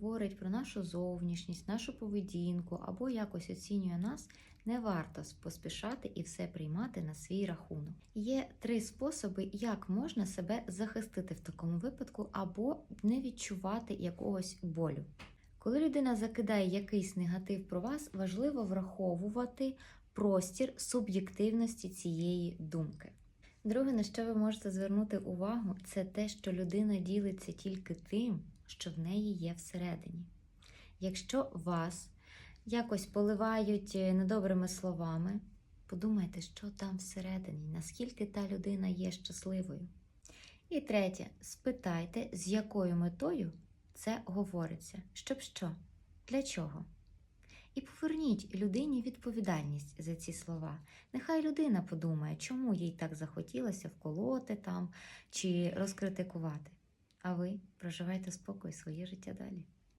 говорить про нашу зовнішність, нашу поведінку або якось оцінює нас, не варто поспішати і все приймати на свій рахунок. Є три способи, як можна себе захистити в такому випадку, або не відчувати якогось болю. Коли людина закидає якийсь негатив про вас, важливо враховувати простір суб'єктивності цієї думки. Друге, на що ви можете звернути увагу, це те, що людина ділиться тільки тим, що в неї є всередині. Якщо вас якось поливають е, недобрими словами, подумайте, що там всередині, наскільки та людина є щасливою. І третє, спитайте, з якою метою це говориться, щоб що, для чого. І поверніть людині відповідальність за ці слова. Нехай людина подумає, чому їй так захотілося вколоти там чи розкритикувати. А ви проживайте спокій своє життя далі.